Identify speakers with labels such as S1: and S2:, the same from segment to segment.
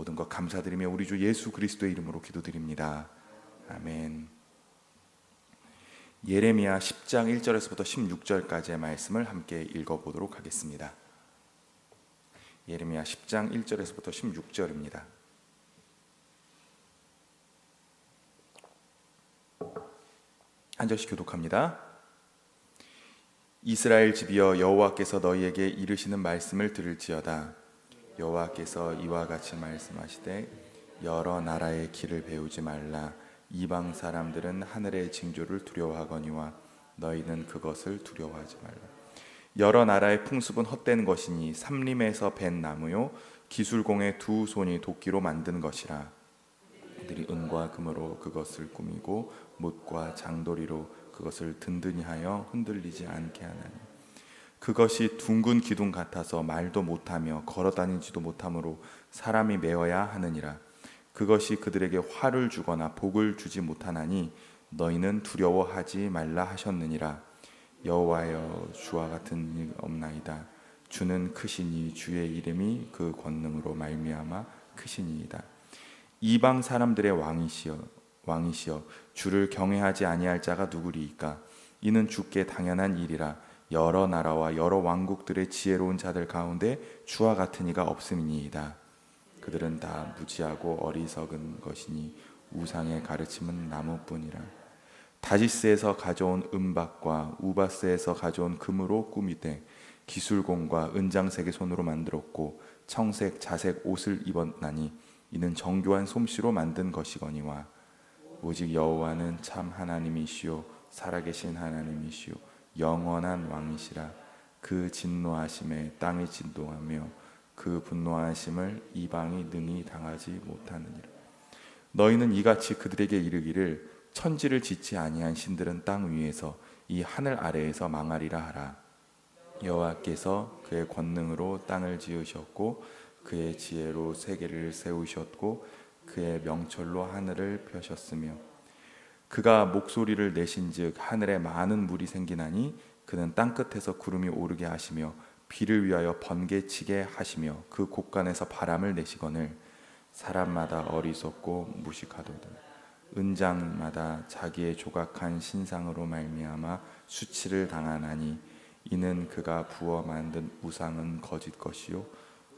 S1: 모든 것 감사드리며 우리 주 예수 그리스도의 이름으로 기도드립니다. 아멘. 예레미야 10장 1절에서부터 16절까지의 말씀을 함께 읽어 보도록 하겠습니다. 예레미야 10장 1절에서부터 16절입니다. 한 절씩 교독합니다. 이스라엘 집이여 여호와께서 너희에게 이르시는 말씀을 들을지어다 여호와께서 이와 같이 말씀하시되 여러 나라의 길을 배우지 말라. 이방 사람들은 하늘의 징조를 두려워하거니와 너희는 그것을 두려워하지 말라. 여러 나라의 풍습은 헛된 것이니 삼림에서 벤 나무요 기술공의 두 손이 도끼로 만든 것이라. 그들이 은과 금으로 그것을 꾸미고 못과 장도리로 그것을 든든히 하여 흔들리지 않게 하나니 그것이 둥근 기둥 같아서 말도 못하며 걸어 다니지도 못하므로 사람이 메어야 하느니라. 그것이 그들에게 화를 주거나 복을 주지 못하나니 너희는 두려워하지 말라 하셨느니라. 여호와여 주와 같은 일 없나이다. 주는 크시니 주의 이름이 그 권능으로 말미암아 크시니이다. 이방 사람들의 왕이시여 왕이시여 주를 경외하지 아니할 자가 누구리이까? 이는 주께 당연한 일이라 여러 나라와 여러 왕국들의 지혜로운 자들 가운데 주와 같은 이가 없음이니이다. 그들은 다 무지하고 어리석은 것이니 우상의 가르침은 나무뿐이라. 다지스에서 가져온 은박과 우바스에서 가져온 금으로 꾸미되 기술공과 은장색의 손으로 만들었고 청색 자색 옷을 입었나니 이는 정교한 솜씨로 만든 것이거니와 오직 여호와는 참 하나님이시요 살아계신 하나님이시요 영원한 왕이시라. 그 진노하심에 땅이 진동하며 그 분노하심을 이방이 능히 당하지 못하느니라. 너희는 이같이 그들에게 이르기를 천지를 짓지 아니한 신들은 땅 위에서 이 하늘 아래에서 망하리라 하라. 여호와께서 그의 권능으로 땅을 지으셨고 그의 지혜로 세계를 세우셨고 그의 명철로 하늘을 펴셨으며 그가 목소리를 내신즉 하늘에 많은 물이 생기나니 그는 땅 끝에서 구름이 오르게 하시며 비를 위하여 번개치게 하시며 그 곳간에서 바람을 내시거늘 사람마다 어리석고 무식하도다 은장마다 자기의 조각한 신상으로 말미암아 수치를 당하나니 이는 그가 부어 만든 우상은 거짓 것이요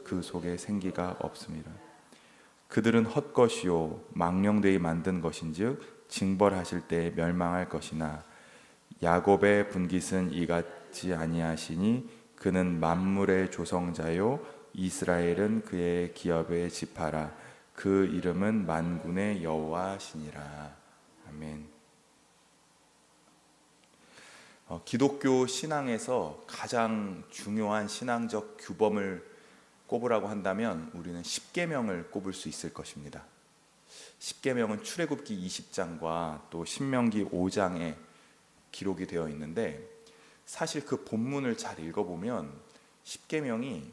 S1: 그 속에 생기가 없습니다. 그들은 헛것이요 망령되이 만든 것인즉 징벌하실 때 멸망할 것이나 야곱의 분깃은 이같지 아니하시니 그는 만물의 조성자요 이스라엘은 그의 기업의 지파라 그 이름은 만군의 여호와시니라 아멘. 어, 기독교 신앙에서 가장 중요한 신앙적 규범을 꼽으라고 한다면 우리는 십계명을 꼽을 수 있을 것입니다. 십계명은 출애굽기 20장과 또 신명기 5장에 기록이 되어 있는데 사실 그 본문을 잘 읽어보면 십계명이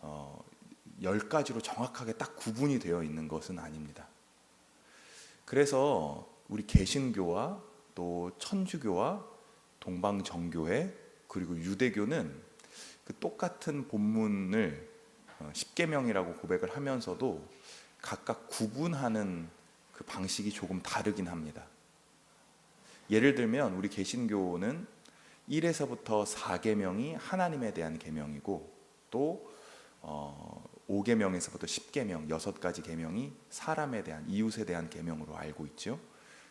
S1: 어, 열 가지로 정확하게 딱 구분이 되어 있는 것은 아닙니다. 그래서 우리 개신교와 또 천주교와 동방정교회 그리고 유대교는 그 똑같은 본문을 어, 십계명이라고 고백을 하면서도 각각 구분하는 그 방식이 조금 다르긴 합니다. 예를 들면 우리 개신교는 1에서부터 4계명이 하나님에 대한 계명이고 또 어, 5계명에서부터 10계명, 6가지 계명이 사람에 대한 이웃에 대한 계명으로 알고 있죠.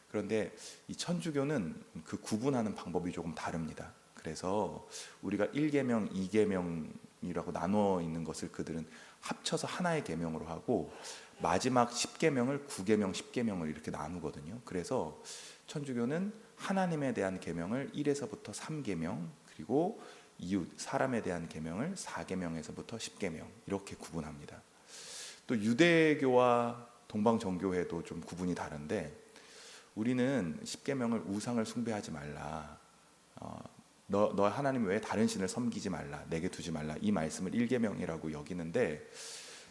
S1: 그런데 이 천주교는 그 구분하는 방법이 조금 다릅니다. 그래서 우리가 1계명, 2계명이라고 나눠 있는 것을 그들은 합쳐서 하나의 계명으로 하고 마지막 10계명을 9계명, 10계명을 이렇게 나누거든요. 그래서 천주교는 하나님에 대한 계명을 1에서부터 3계명 그리고 이웃 사람에 대한 계명을 4계명에서부터 10계명 이렇게 구분합니다. 또 유대교와 동방정교회도 좀 구분이 다른데 우리는 10계명을 우상을 숭배하지 말라. 어, 너, 너 하나님 외에 다른 신을 섬기지 말라. 내게 두지 말라. 이 말씀을 1계명이라고 여기는데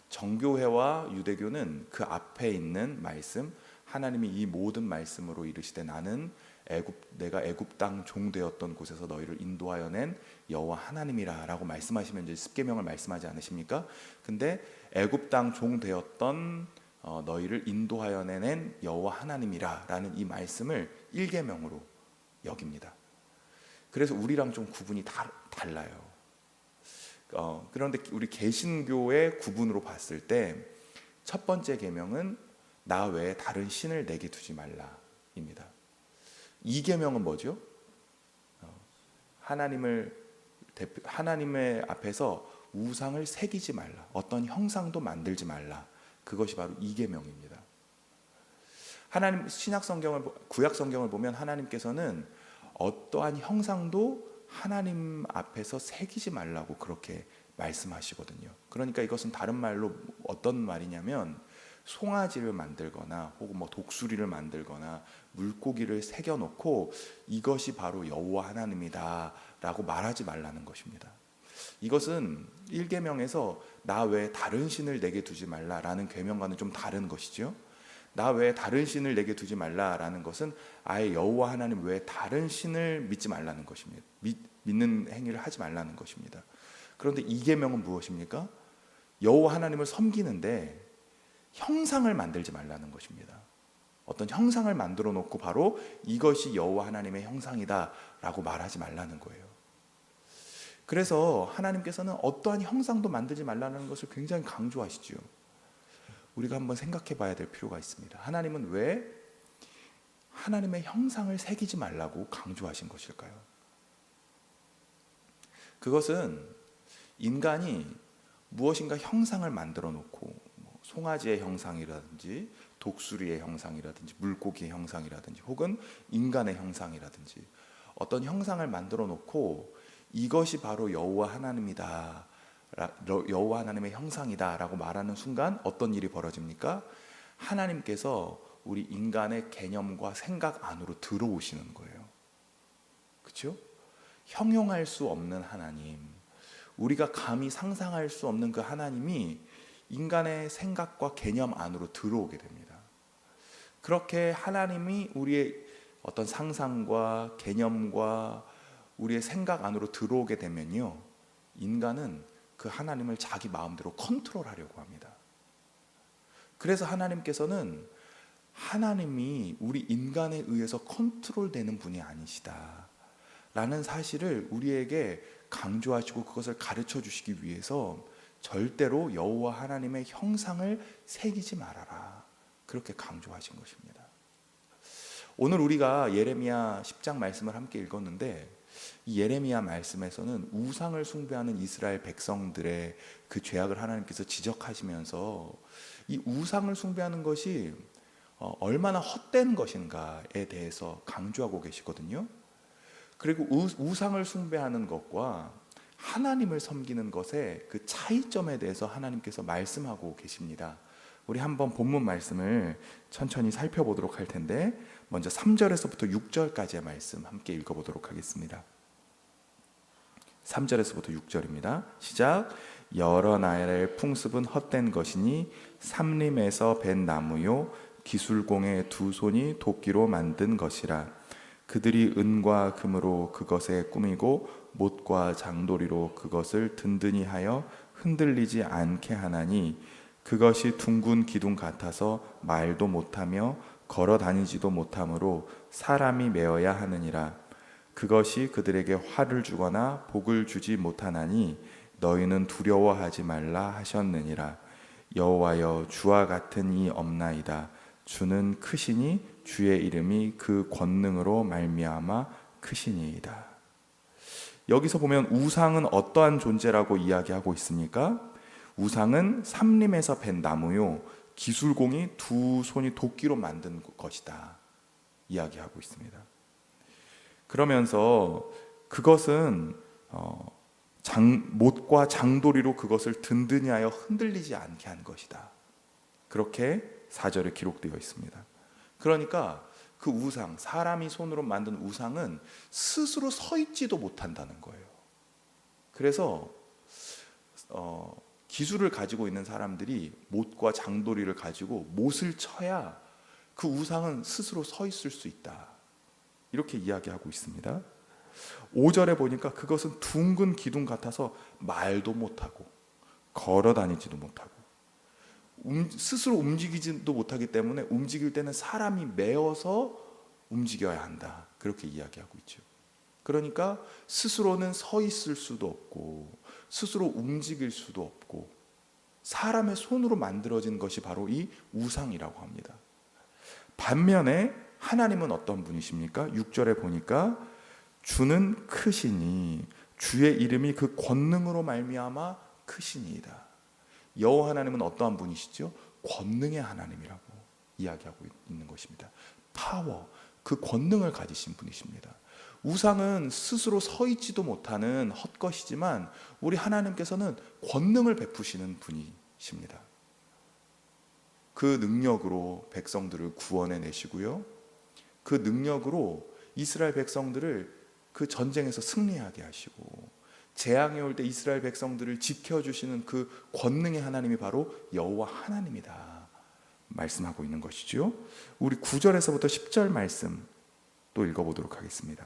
S1: 정교회와 유대교는 그 앞에 있는 말씀 하나님이 이 모든 말씀으로 이르시되 나는 애굽 내가 애굽 땅 종되었던 곳에서 너희를 인도하여 낸 여호와 하나님이라라고 말씀하시면 이제 십계명을 말씀하지 않으십니까? 근데 애굽 땅 종 되었던 어, 너희를 인도하여 내낸 여호와 하나님이라라는 이 말씀을 일계명으로 여깁니다. 그래서 우리랑 좀 구분이 다, 달라요. 어, 그런데 우리 개신교의 구분으로 봤을 때 첫 번째 계명은 나 외에 다른 신을 내게 두지 말라입니다. 이 계명은 뭐죠? 어, 하나님을 하나님의 앞에서 우상을 새기지 말라. 어떤 형상도 만들지 말라. 그것이 바로 이 계명입니다. 하나님 신약 성경을 보- 구약 성경을 보면 하나님께서는 어떠한 형상도 하나님 앞에서 새기지 말라고 그렇게 말씀하시거든요. 그러니까 이것은 다른 말로 어떤 말이냐면 송아지를 만들거나 혹은 뭐 독수리를 만들거나 물고기를 새겨 놓고 이것이 바로 여호와 하나님이다라고 말하지 말라는 것입니다. 이것은 1계명에서 나 외에 다른 신을 내게 두지 말라라는 계명과는 좀 다른 것이죠. 나 외에 다른 신을 내게 두지 말라라는 것은 아예 여호와 하나님 외에 다른 신을 믿지 말라는 것입니다. 믿, 믿는 행위를 하지 말라는 것입니다. 그런데 이 계명은 무엇입니까? 여호와 하나님을 섬기는데 형상을 만들지 말라는 것입니다. 어떤 형상을 만들어 놓고 바로 이것이 여호와 하나님의 형상이다라고 말하지 말라는 거예요. 그래서 하나님께서는 어떠한 형상도 만들지 말라는 것을 굉장히 강조하시죠. 우리가 한번 생각해 봐야 될 필요가 있습니다. 하나님은 왜 하나님의 형상을 새기지 말라고 강조하신 것일까요? 그것은 인간이 무엇인가 형상을 만들어 놓고 뭐 송아지의 형상이라든지 독수리의 형상이라든지 물고기의 형상이라든지 혹은 인간의 형상이라든지 어떤 형상을 만들어 놓고 이것이 바로 여호와 하나님이다. 라- 여호와 하나님의 형상이다라고 말하는 순간 어떤 일이 벌어집니까? 하나님께서 우리 인간의 개념과 생각 안으로 들어오시는 거예요. 그렇죠? 형용할 수 없는 하나님, 우리가 감히 상상할 수 없는 그 하나님이 인간의 생각과 개념 안으로 들어오게 됩니다. 그렇게 하나님이 우리의 어떤 상상과 개념과 우리의 생각 안으로 들어오게 되면요, 인간은 그 하나님을 자기 마음대로 컨트롤하려고 합니다. 그래서 하나님께서는 하나님이 우리 인간에 의해서 컨트롤되는 분이 아니시다. 라는 사실을 우리에게 강조하시고 그것을 가르쳐 주시기 위해서 절대로 여호와 하나님의 형상을 새기지 말아라. 그렇게 강조하신 것입니다. 오늘 우리가 예레미야 10장 말씀을 함께 읽었는데 이 예레미야 말씀에서는 우상을 숭배하는 이스라엘 백성들의 그 죄악을 하나님께서 지적하시면서 이 우상을 숭배하는 것이 어, 얼마나 헛된 것인가에 대해서 강조하고 계시거든요. 그리고 우, 우상을 숭배하는 것과 하나님을 섬기는 것의 그 차이점에 대해서 하나님께서 말씀하고 계십니다. 우리 한번 본문 말씀을 천천히 살펴보도록 할 텐데 먼저 3절에서부터 6절까지의 말씀 함께 읽어보도록 하겠습니다. 3절에서부터 6절입니다. 시작. 여러 나라의 풍습은 헛된 것이니 삼림에서 벤 나무요 기술공의 두 손이 도끼로 만든 것이라 그들이 은과 금으로 그것에 꾸미고 못과 장도리로 그것을 든든히 하여 흔들리지 않게 하나니 그것이 둥근 기둥 같아서 말도 못하며 걸어 다니지도 못하므로 사람이 메어야 하느니라 그것이 그들에게 화를 주거나 복을 주지 못하나니 너희는 두려워하지 말라 하셨느니라 여호와여 주와 같은 이 없나이다 주는 크시니 주의 이름이 그 권능으로 말미암아 크시니이다. 여기서 보면 우상은 어떠한 존재라고 이야기하고 있습니까? 우상은 삼림에서 벤 나무요 기술공이 두 손이 도끼로 만든 것이다. 이야기하고 있습니다. 그러면서 그것은 어, 장, 못과 장도리로 그것을 든든히 하여 흔들리지 않게 한 것이다. 그렇게 4절에 기록되어 있습니다. 그러니까 그 우상, 사람이 손으로 만든 우상은 스스로 서 있지도 못한다는 거예요. 그래서 어, 기술을 가지고 있는 사람들이 못과 장도리를 가지고 못을 쳐야 그 우상은 스스로 서 있을 수 있다. 이렇게 이야기하고 있습니다. 5절에 보니까 그것은 둥근 기둥 같아서 말도 못하고 걸어 다니지도 못하고 움- 스스로 움직이지도 못하기 때문에 움직일 때는 사람이 메어서 움직여야 한다. 그렇게 이야기하고 있죠. 그러니까 스스로는 서 있을 수도 없고 스스로 움직일 수도 없고 사람의 손으로 만들어진 것이 바로 이 우상이라고 합니다. 반면에 하나님은 어떤 분이십니까? 6절에 보니까 주는 크시니 주의 이름이 그 권능으로 말미암아 크시니이다. 여호와 하나님은 어떠한 분이시죠? 권능의 하나님이라고 이야기하고 있는 것입니다. 파워, 그 권능을 가지신 분이십니다. 우상은 스스로 서 있지도 못하는 헛것이지만 우리 하나님께서는 권능을 베푸시는 분이십니다. 그 능력으로 백성들을 구원해 내시고요. 그 능력으로 이스라엘 백성들을 그 전쟁에서 승리하게 하시고 재앙이 올 때 이스라엘 백성들을 지켜주시는 그 권능의 하나님이 바로 여호와 하나님이다 말씀하고 있는 것이죠. 우리 9절에서부터 10절 말씀 또 읽어보도록 하겠습니다.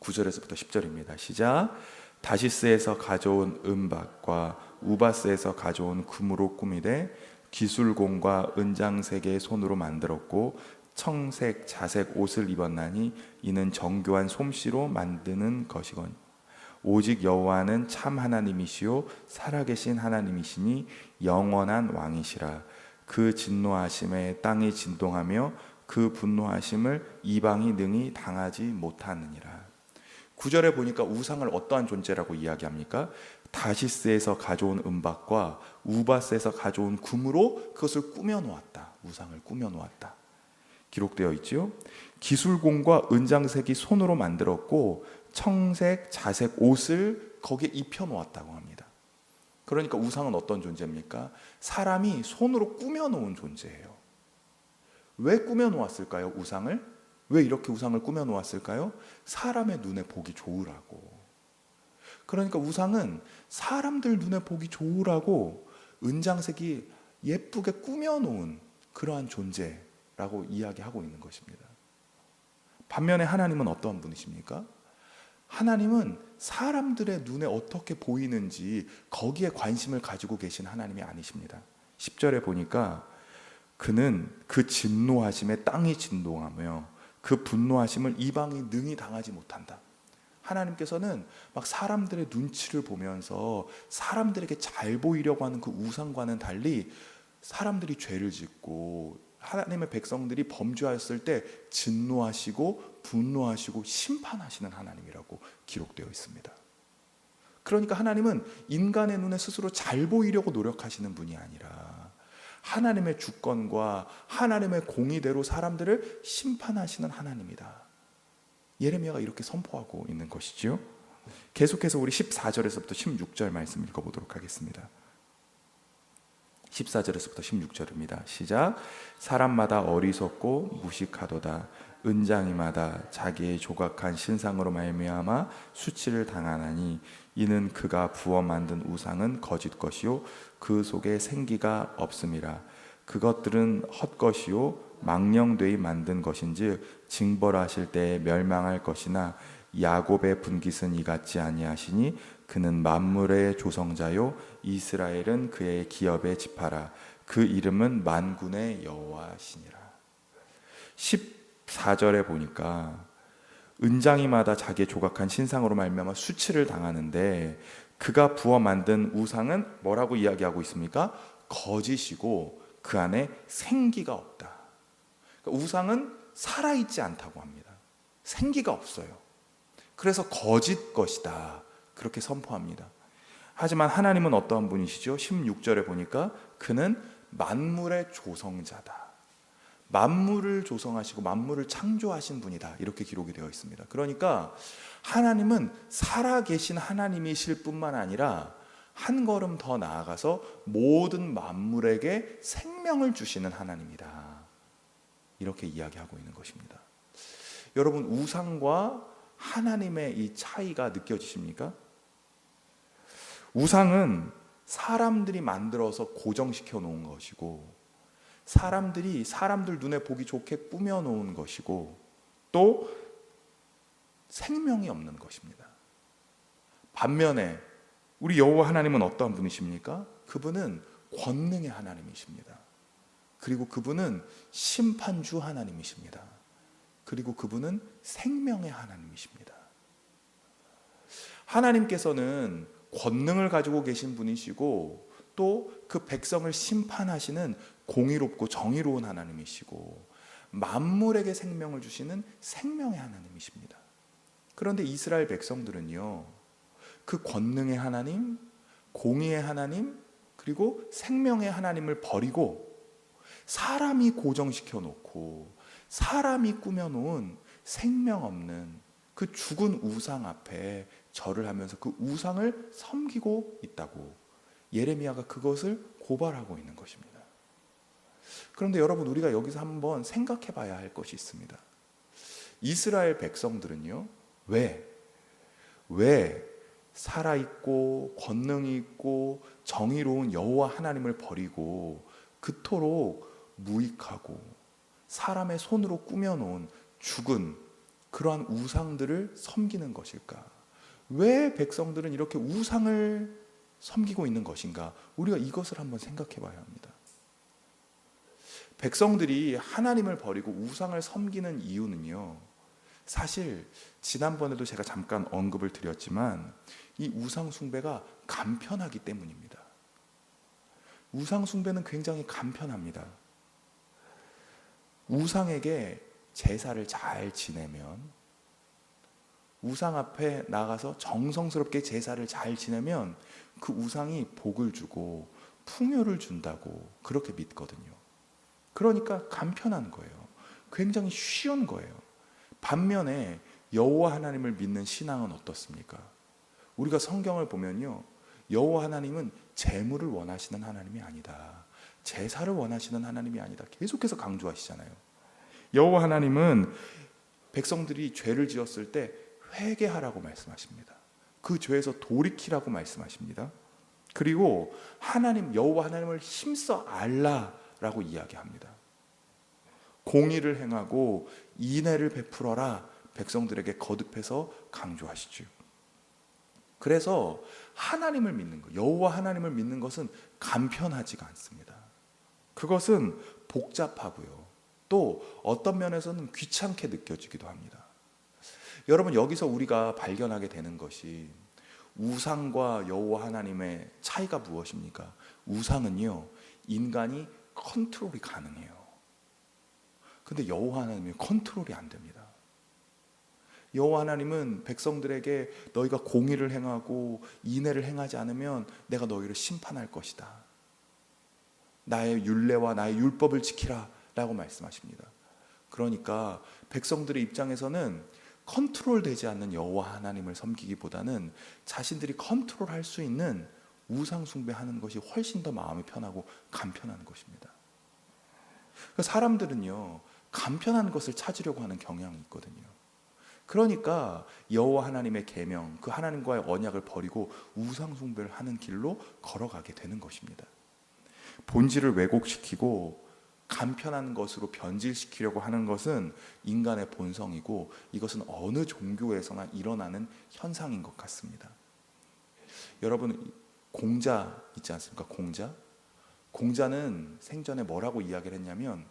S1: 9절에서부터 10절입니다. 시작. 다시스에서 가져온 은박과 우바스에서 가져온 금으로 꾸미되 기술공과 은장색의 손으로 만들었고 청색, 자색 옷을 입었나니 이는 정교한 솜씨로 만드는 것이거니 오직 여호와는 참 하나님이시요 살아계신 하나님이시니 영원한 왕이시라 그 진노하심에 땅이 진동하며 그 분노하심을 이방이 능히 당하지 못하느니라. 구절에 보니까 우상을 어떠한 존재라고 이야기합니까? 다시스에서 가져온 은박과 우바스에서 가져온 금으로 그것을 꾸며 놓았다. 우상을 꾸며 놓았다. 기록되어 있지요. 기술공과 은장색이 손으로 만들었고 청색, 자색 옷을 거기에 입혀 놓았다고 합니다. 그러니까 우상은 어떤 존재입니까? 사람이 손으로 꾸며 놓은 존재예요. 왜 꾸며 놓았을까요? 우상을? 왜 이렇게 우상을 꾸며 놓았을까요? 사람의 눈에 보기 좋으라고. 그러니까 우상은 사람들 눈에 보기 좋으라고 은장색이 예쁘게 꾸며 놓은 그러한 존재 라고 이야기하고 있는 것입니다. 반면에 하나님은 어떠한 분이십니까? 하나님은 사람들의 눈에 어떻게 보이는지 거기에 관심을 가지고 계신 하나님이 아니십니다. 10절에 보니까 그는 그 진노하심에 땅이 진동하며 그 분노하심을 이방이 능히 당하지 못한다. 하나님께서는 막 사람들의 눈치를 보면서 사람들에게 잘 보이려고 하는 그 우상과는 달리 사람들이 죄를 짓고 하나님의 백성들이 범죄하였을 때 진노하시고 분노하시고 심판하시는 하나님이라고 기록되어 있습니다. 그러니까 하나님은 인간의 눈에 스스로 잘 보이려고 노력하시는 분이 아니라 하나님의 주권과 하나님의 공의대로 사람들을 심판하시는 하나님이다. 예레미야가 이렇게 선포하고 있는 것이지요. 계속해서 우리 14절에서부터 16절 말씀 읽어보도록 하겠습니다. 14절에서부터 16절입니다. 시작. 사람마다 어리석고 무식하도다. 은장이마다 자기의 조각한 신상으로 말미암아 수치를 당하나니 이는 그가 부어 만든 우상은 거짓 것이요 그 속에 생기가 없음이라. 그것들은 헛것이요 망령되이 만든 것인즉 징벌하실 때에 멸망할 것이나 야곱의 분깃은 이같지 아니하시니 그는 만물의 조성자요 이스라엘은 그의 기업의 지파라 그 이름은 만군의 여호와시니라 14절에 보니까 은장이마다 자기의 조각한 신상으로 말미암아 수치를 당하는데 그가 부어 만든 우상은 뭐라고 이야기하고 있습니까? 거짓이고 그 안에 생기가 없다. 그러니까 우상은 살아있지 않다고 합니다. 생기가 없어요. 그래서 거짓 것이다. 그렇게 선포합니다. 하지만 하나님은 어떠한 분이시죠? 16절에 보니까 그는 만물의 조성자다. 만물을 조성하시고 만물을 창조하신 분이다. 이렇게 기록이 되어 있습니다. 그러니까 하나님은 살아계신 하나님이실 뿐만 아니라 한 걸음 더 나아가서 모든 만물에게 생명을 주시는 하나님이다. 이렇게 이야기하고 있는 것입니다. 여러분 우상과 하나님의 이 차이가 느껴지십니까? 우상은 사람들이 만들어서 고정시켜 놓은 것이고 사람들이 사람들 눈에 보기 좋게 꾸며 놓은 것이고 또 생명이 없는 것입니다. 반면에 우리 여호와 하나님은 어떠한 분이십니까? 그분은 권능의 하나님이십니다. 그리고 그분은 심판주 하나님이십니다. 그리고 그분은 생명의 하나님이십니다. 하나님께서는 권능을 가지고 계신 분이시고 또 그 백성을 심판하시는 공의롭고 정의로운 하나님이시고 만물에게 생명을 주시는 생명의 하나님이십니다. 그런데 이스라엘 백성들은요. 그 권능의 하나님, 공의의 하나님, 그리고 생명의 하나님을 버리고 사람이 고정시켜 놓고 사람이 꾸며 놓은 생명 없는 그 죽은 우상 앞에 절을 하면서 그 우상을 섬기고 있다고 예레미야가 그것을 고발하고 있는 것입니다. 그런데 여러분 우리가 여기서 한번 생각해 봐야 할 것이 있습니다. 이스라엘 백성들은요. 왜? 왜 살아 있고 권능이 있고 정의로운 여호와 하나님을 버리고 그토록 무익하고 사람의 손으로 꾸며 놓은 죽은 그러한 우상들을 섬기는 것일까? 왜 백성들은 이렇게 우상을 섬기고 있는 것인가? 우리가 이것을 한번 생각해 봐야 합니다. 백성들이 하나님을 버리고 우상을 섬기는 이유는요. 사실 지난번에도 제가 잠깐 언급을 드렸지만 이 우상 숭배가 간편하기 때문입니다. 우상 숭배는 굉장히 간편합니다. 우상에게 제사를 잘 지내면 우상 앞에 나가서 정성스럽게 제사를 잘 지내면 그 우상이 복을 주고 풍요를 준다고 그렇게 믿거든요. 그러니까 간편한 거예요. 굉장히 쉬운 거예요. 반면에 여호와 하나님을 믿는 신앙은 어떻습니까? 우리가 성경을 보면요. 여호와 하나님은 재물을 원하시는 하나님이 아니다. 제사를 원하시는 하나님이 아니다. 계속해서 강조하시잖아요. 여호와 하나님은 백성들이 죄를 지었을 때 회개하라고 말씀하십니다. 그 죄에서 돌이키라고 말씀하십니다. 그리고 하나님 여호와 하나님을 힘써 알라라고 이야기합니다. 공의를 행하고 인애를 베풀어라 백성들에게 거듭해서 강조하시죠. 그래서 하나님을 믿는 것, 여호와 하나님을 믿는 것은 간편하지가 않습니다. 그것은 복잡하고요. 또 어떤 면에서는 귀찮게 느껴지기도 합니다. 여러분 여기서 우리가 발견하게 되는 것이 우상과 여호와 하나님의 차이가 무엇입니까? 우상은요 인간이 컨트롤이 가능해요. 근데 여호와 하나님은 컨트롤이 안 됩니다. 여호와 하나님은 백성들에게 너희가 공의를 행하고 인애를 행하지 않으면 내가 너희를 심판할 것이다. 나의 율례와 나의 율법을 지키라라고 말씀하십니다. 그러니까 백성들의 입장에서는 컨트롤 되지 않는 여호와 하나님을 섬기기보다는 자신들이 컨트롤할 수 있는 우상 숭배하는 것이 훨씬 더 마음이 편하고 간편한 것입니다. 그러니까 사람들은요 간편한 것을 찾으려고 하는 경향이 있거든요. 그러니까 여호와 하나님의 계명, 그 하나님과의 언약을 버리고 우상 숭배를 하는 길로 걸어가게 되는 것입니다. 본질을 왜곡시키고 간편한 것으로 변질시키려고 하는 것은 인간의 본성이고 이것은 어느 종교에서나 일어나는 현상인 것 같습니다. 여러분 공자 있지 않습니까? 공자. 공자는 생전에 뭐라고 이야기를 했냐면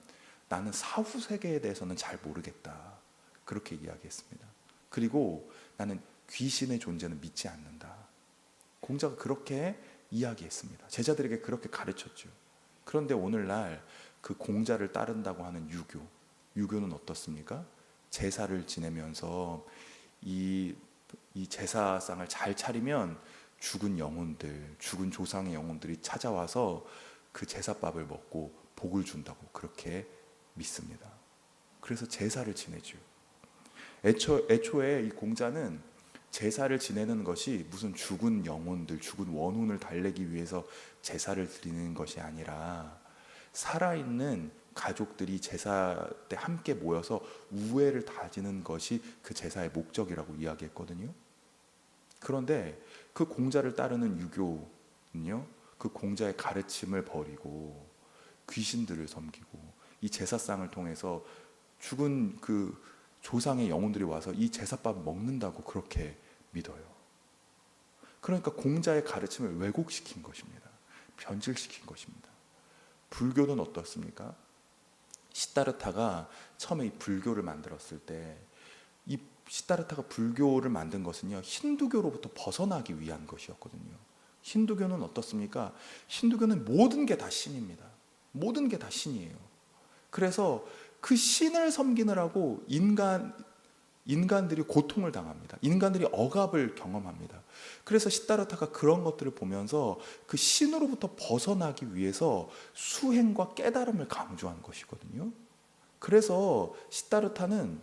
S1: 나는 사후 세계에 대해서는 잘 모르겠다. 그렇게 이야기했습니다. 그리고 나는 귀신의 존재는 믿지 않는다. 공자가 그렇게 이야기했습니다. 제자들에게 그렇게 가르쳤죠. 그런데 오늘날 그 공자를 따른다고 하는 유교, 유교는 어떻습니까? 제사를 지내면서 이, 이 제사상을 잘 차리면 죽은 영혼들, 죽은 조상의 영혼들이 찾아와서 그 제사밥을 먹고 복을 준다고 그렇게 믿습니다. 그래서 제사를 지내죠. 애초, 애초에 이 공자는 제사를 지내는 것이 무슨 죽은 영혼들, 죽은 원혼을 달래기 위해서 제사를 드리는 것이 아니라 살아있는 가족들이 제사 때 함께 모여서 우애를 다지는 것이 그 제사의 목적이라고 이야기했거든요. 그런데 그 공자를 따르는 유교는요, 그 공자의 가르침을 버리고 귀신들을 섬기고 이 제사상을 통해서 죽은 그 조상의 영혼들이 와서 이 제사밥 먹는다고 그렇게 믿어요. 그러니까 공자의 가르침을 왜곡시킨 것입니다. 변질시킨 것입니다. 불교는 어떻습니까? 시타르타가 처음에 이 불교를 만들었을 때 이 시타르타가 불교를 만든 것은요 힌두교로부터 벗어나기 위한 것이었거든요. 힌두교는 어떻습니까? 힌두교는 모든 게 다 신입니다. 모든 게 다 신이에요. 그래서 그 신을 섬기느라고 인간 인간들이 고통을 당합니다. 인간들이 억압을 경험합니다. 그래서 시타르타가 그런 것들을 보면서 그 신으로부터 벗어나기 위해서 수행과 깨달음을 강조한 것이거든요. 그래서 시타르타는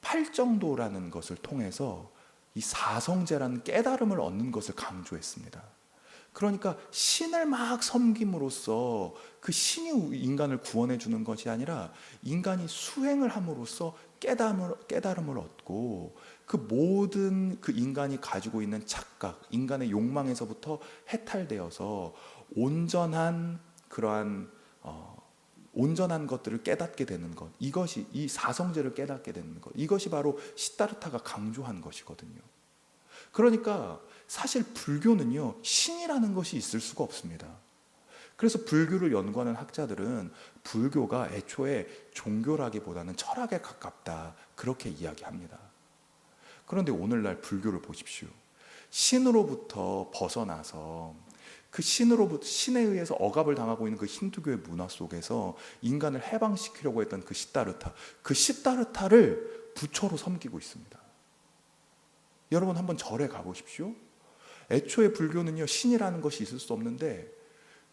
S1: 팔정도라는 것을 통해서 이 사성제라는 깨달음을 얻는 것을 강조했습니다. 그러니까 신을 막 섬김으로써 그 신이 인간을 구원해 주는 것이 아니라 인간이 수행을 함으로써 깨달음을, 깨달음을 얻고 그 모든 그 인간이 가지고 있는 착각, 인간의 욕망에서부터 해탈되어서 온전한 그러한 어, 온전한 것들을 깨닫게 되는 것 이것이 이 사성제를 깨닫게 되는 것 이것이 바로 시타르타가 강조한 것이거든요. 그러니까 사실 불교는요 신이라는 것이 있을 수가 없습니다. 그래서 불교를 연구하는 학자들은 불교가 애초에 종교라기보다는 철학에 가깝다 그렇게 이야기합니다. 그런데 오늘날 불교를 보십시오. 신으로부터 벗어나서 그 신으로부터 신에 의해서 억압을 당하고 있는 그 힌두교의 문화 속에서 인간을 해방시키려고 했던 그 시타르타, 그 시타르타를 부처로 섬기고 있습니다. 여러분 한번 절에 가보십시오. 애초에 불교는요 신이라는 것이 있을 수 없는데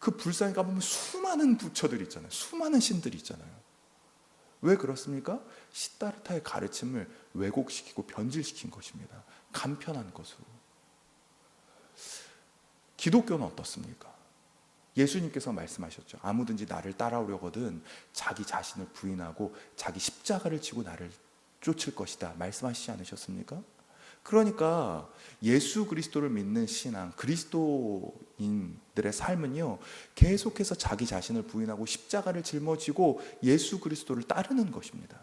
S1: 그 불상에 가보면 수많은 부처들이 있잖아요. 수많은 신들이 있잖아요. 왜 그렇습니까? 시타르타의 가르침을 왜곡시키고 변질시킨 것입니다. 간편한 것으로. 기독교는 어떻습니까? 예수님께서 말씀하셨죠. 아무든지 나를 따라오려거든 자기 자신을 부인하고 자기 십자가를 지고 나를 쫓을 것이다. 말씀하시지 않으셨습니까? 그러니까 예수 그리스도를 믿는 신앙, 그리스도인들의 삶은요, 계속해서 자기 자신을 부인하고 십자가를 짊어지고 예수 그리스도를 따르는 것입니다.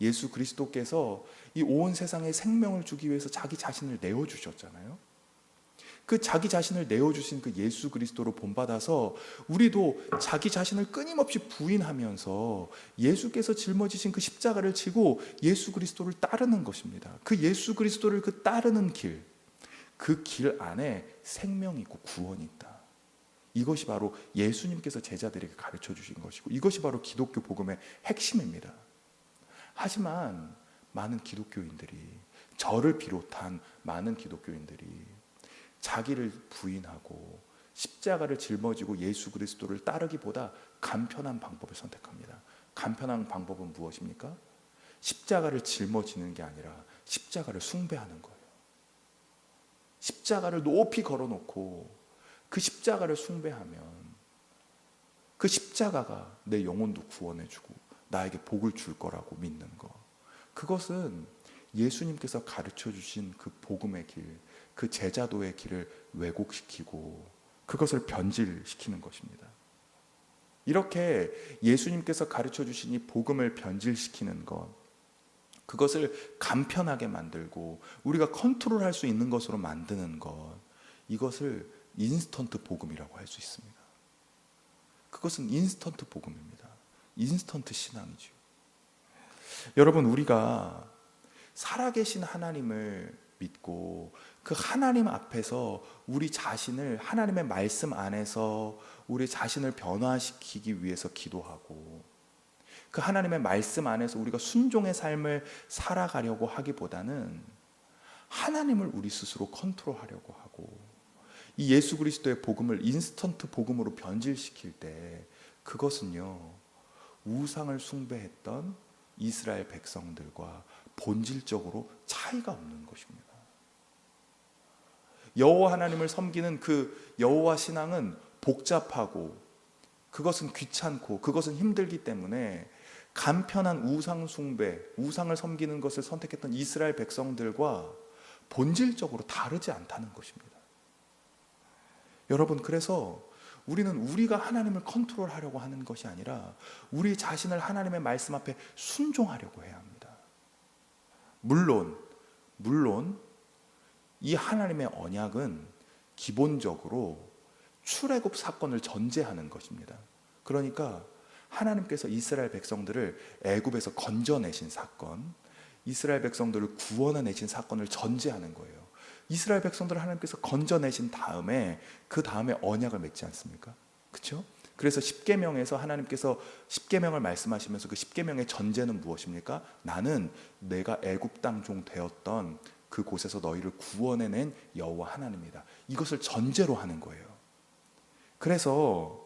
S1: 예수 그리스도께서 이 온 세상에 생명을 주기 위해서 자기 자신을 내어주셨잖아요. 그 자기 자신을 내어주신 그 예수 그리스도로 본받아서 우리도 자기 자신을 끊임없이 부인하면서 예수께서 짊어지신 그 십자가를 지고 예수 그리스도를 따르는 것입니다. 그 예수 그리스도를 그 따르는 길, 그 길 안에 생명이 있고 구원이 있다. 이것이 바로 예수님께서 제자들에게 가르쳐 주신 것이고 이것이 바로 기독교 복음의 핵심입니다. 하지만 많은 기독교인들이 저를 비롯한 많은 기독교인들이 자기를 부인하고 십자가를 짊어지고 예수 그리스도를 따르기보다 간편한 방법을 선택합니다. 간편한 방법은 무엇입니까? 십자가를 짊어지는 게 아니라 십자가를 숭배하는 거예요. 십자가를 높이 걸어놓고 그 십자가를 숭배하면 그 십자가가 내 영혼도 구원해주고 나에게 복을 줄 거라고 믿는 거. 그것은 예수님께서 가르쳐 주신 그 복음의 길, 그 제자도의 길을 왜곡시키고 그것을 변질시키는 것입니다. 이렇게 예수님께서 가르쳐 주신 이 복음을 변질시키는 것, 그것을 간편하게 만들고 우리가 컨트롤할 수 있는 것으로 만드는 것, 이것을 인스턴트 복음이라고 할 수 있습니다. 그것은 인스턴트 복음입니다. 인스턴트 신앙이죠. 여러분, 우리가 살아계신 하나님을 믿고 그 하나님 앞에서 우리 자신을 하나님의 말씀 안에서 우리 자신을 변화시키기 위해서 기도하고 그 하나님의 말씀 안에서 우리가 순종의 삶을 살아가려고 하기보다는 하나님을 우리 스스로 컨트롤하려고 하고 이 예수 그리스도의 복음을 인스턴트 복음으로 변질시킬 때 그것은요 우상을 숭배했던 이스라엘 백성들과 본질적으로 차이가 없는 것입니다. 여호와 하나님을 섬기는 그 여호와 신앙은 복잡하고 그것은 귀찮고 그것은 힘들기 때문에 간편한 우상 숭배, 우상을 섬기는 것을 선택했던 이스라엘 백성들과 본질적으로 다르지 않다는 것입니다. 여러분 그래서 우리는 우리가 하나님을 컨트롤하려고 하는 것이 아니라 우리 자신을 하나님의 말씀 앞에 순종하려고 해야 합니다. 물론 물론 이 하나님의 언약은 기본적으로 출애굽 사건을 전제하는 것입니다. 그러니까 하나님께서 이스라엘 백성들을 애굽에서 건져내신 사건, 이스라엘 백성들을 구원해내신 사건을 전제하는 거예요. 이스라엘 백성들을 하나님께서 건져내신 다음에 그 다음에 언약을 맺지 않습니까? 그렇죠? 그래서 십계명에서 하나님께서 십계명을 말씀하시면서 그 십계명의 전제는 무엇입니까? 나는 내가 애굽 땅 종 되었던 그 곳에서 너희를 구원해낸 여호와 하나님이다. 이것을 전제로 하는 거예요. 그래서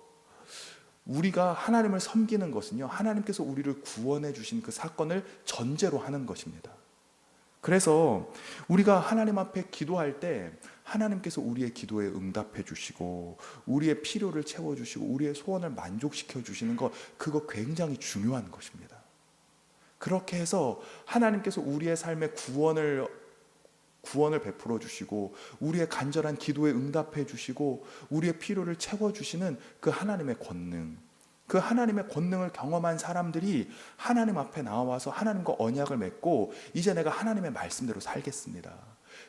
S1: 우리가 하나님을 섬기는 것은요, 하나님께서 우리를 구원해 주신 그 사건을 전제로 하는 것입니다. 그래서 우리가 하나님 앞에 기도할 때 하나님께서 우리의 기도에 응답해 주시고 우리의 필요를 채워 주시고 우리의 소원을 만족시켜 주시는 것 그거 굉장히 중요한 것입니다. 그렇게 해서 하나님께서 우리의 삶에 구원을 구원을 베풀어 주시고 우리의 간절한 기도에 응답해 주시고 우리의 필요를 채워 주시는 그 하나님의 권능 그 하나님의 권능을 경험한 사람들이 하나님 앞에 나와서 하나님과 언약을 맺고 이제 내가 하나님의 말씀대로 살겠습니다.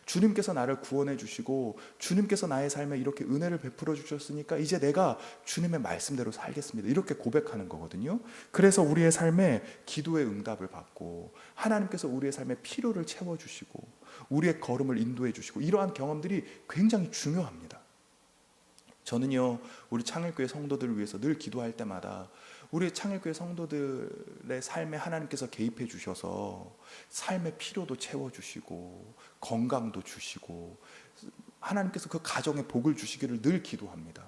S1: 주님께서 나를 구원해 주시고 주님께서 나의 삶에 이렇게 은혜를 베풀어 주셨으니까 이제 내가 주님의 말씀대로 살겠습니다. 이렇게 고백하는 거거든요. 그래서 우리의 삶에 기도의 응답을 받고 하나님께서 우리의 삶에 필요를 채워 주시고 우리의 걸음을 인도해 주시고 이러한 경험들이 굉장히 중요합니다. 저는요, 우리 창일교회 성도들을 위해서 늘 기도할 때마다 우리 창일교회 성도들의 삶에 하나님께서 개입해 주셔서 삶의 필요도 채워 주시고 건강도 주시고 하나님께서 그 가정에 복을 주시기를 늘 기도합니다.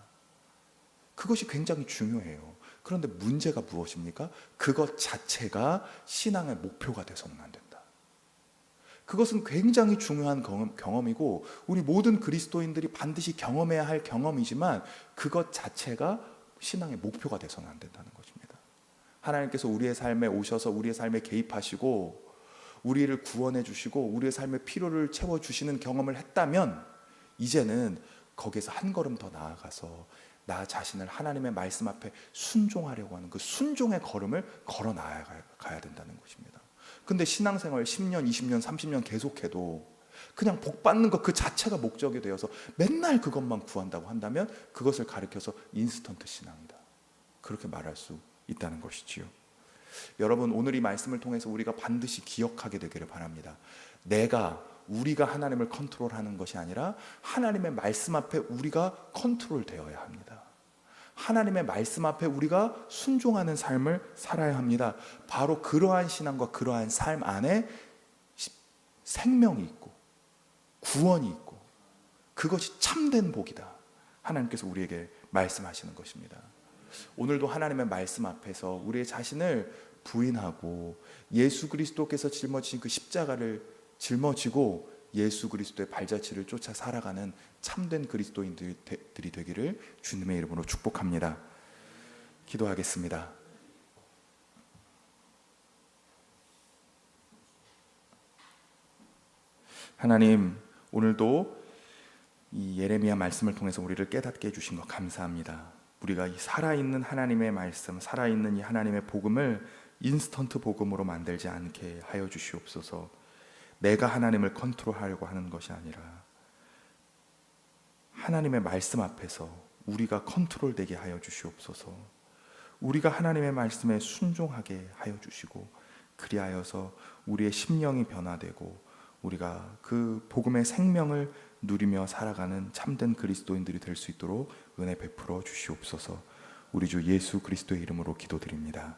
S1: 그것이 굉장히 중요해요. 그런데 문제가 무엇입니까? 그것 자체가 신앙의 목표가 돼서는 안 된다. 그것은 굉장히 중요한 경험, 이고 우리 모든 그리스도인들이 반드시 경험해야 할 경험이지만 그것 자체가 신앙의 목표가 돼서는 안 된다는 것입니다. 하나님께서 우리의 삶에 오셔서 우리의 삶에 개입하시고 우리를 구원해 주시고 우리의 삶의 필요를 채워 주시는 경험을 했다면 이제는 거기에서 한 걸음 더 나아가서 나 자신을 하나님의 말씀 앞에 순종하려고 하는 그 순종의 걸음을 걸어 나아가야 된다는 것입니다. 근데 신앙생활 10년, 20년, 30년 계속해도 그냥 복 받는 것 그 자체가 목적이 되어서 맨날 그것만 구한다고 한다면 그것을 가리켜서 인스턴트 신앙이다. 그렇게 말할 수 있다는 것이지요. 여러분 오늘 이 말씀을 통해서 우리가 반드시 기억하게 되기를 바랍니다. 내가 우리가 하나님을 컨트롤하는 것이 아니라 하나님의 말씀 앞에 우리가 컨트롤 되어야 합니다. 하나님의 말씀 앞에 우리가 순종하는 삶을 살아야 합니다. 바로 그러한 신앙과 그러한 삶 안에 생명이 있고 구원이 있고 그것이 참된 복이다. 하나님께서 우리에게 말씀하시는 것입니다. 오늘도 하나님의 말씀 앞에서 우리의 자신을 부인하고 예수 그리스도께서 짊어지신 그 십자가를 짊어지고 예수 그리스도의 발자취를 쫓아 살아가는 참된 그리스도인들이 되기를 주님의 이름으로 축복합니다. 기도하겠습니다. 하나님, 오늘도 이 예레미야 말씀을 통해서 우리를 깨닫게 해 주신 것 감사합니다. 우리가 이 살아있는 하나님의 말씀, 살아있는 이 하나님의 복음을 인스턴트 복음으로 만들지 않게 하여 주시옵소서. 내가 하나님을 컨트롤하려고 하는 것이 아니라 하나님의 말씀 앞에서 우리가 컨트롤되게 하여 주시옵소서. 우리가 하나님의 말씀에 순종하게 하여 주시고 그리하여서 우리의 심령이 변화되고 우리가 그 복음의 생명을 누리며 살아가는 참된 그리스도인들이 될 수 있도록 은혜 베풀어 주시옵소서. 우리 주 예수 그리스도의 이름으로 기도드립니다.